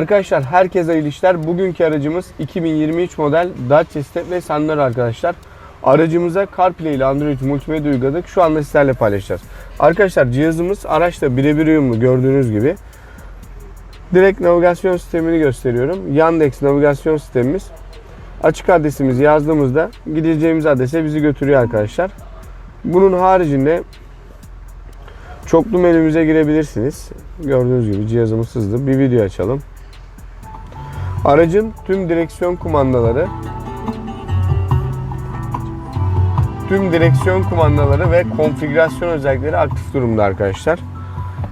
Arkadaşlar herkese iyi işler. Bugünkü aracımız 2023 model Dacia Stepway Sandero arkadaşlar. Aracımıza CarPlay ile Android multimedya uyguladık. Şu anda sizlerle paylaşacağız. Arkadaşlar cihazımız araçla birebir uyumlu gördüğünüz gibi. Direkt navigasyon sistemini gösteriyorum. Yandex navigasyon sistemimiz. Açık adresimizi yazdığımızda gideceğimiz adrese bizi götürüyor arkadaşlar. Bunun haricinde çoklu menümüze girebilirsiniz. Gördüğünüz gibi cihazımız hızlı. Bir video açalım. Aracın tüm direksiyon kumandaları tüm direksiyon kumandaları ve konfigürasyon özellikleri aktif durumda arkadaşlar.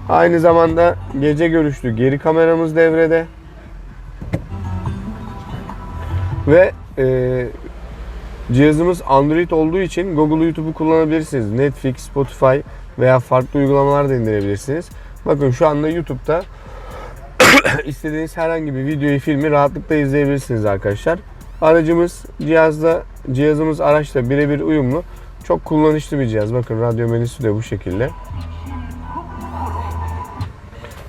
Aynı zamanda gece görüşlü geri kameramız devrede. Ve e, cihazımız Android olduğu için Google YouTube'u kullanabilirsiniz. Netflix, Spotify veya farklı uygulamalar da indirebilirsiniz. Bakın şu anda YouTube'da istediğiniz herhangi bir videoyu, filmi rahatlıkla izleyebilirsiniz arkadaşlar. Aracımız cihazda, cihazımız araçla birebir uyumlu. Çok kullanışlı bir cihaz. Bakın radyo menüsü de bu şekilde.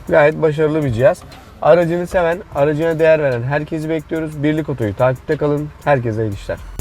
Gayet başarılı bir cihaz. Aracını seven, aracına değer veren herkesi bekliyoruz. Birlik Oto'yu takipte kalın. Herkese iyi işler.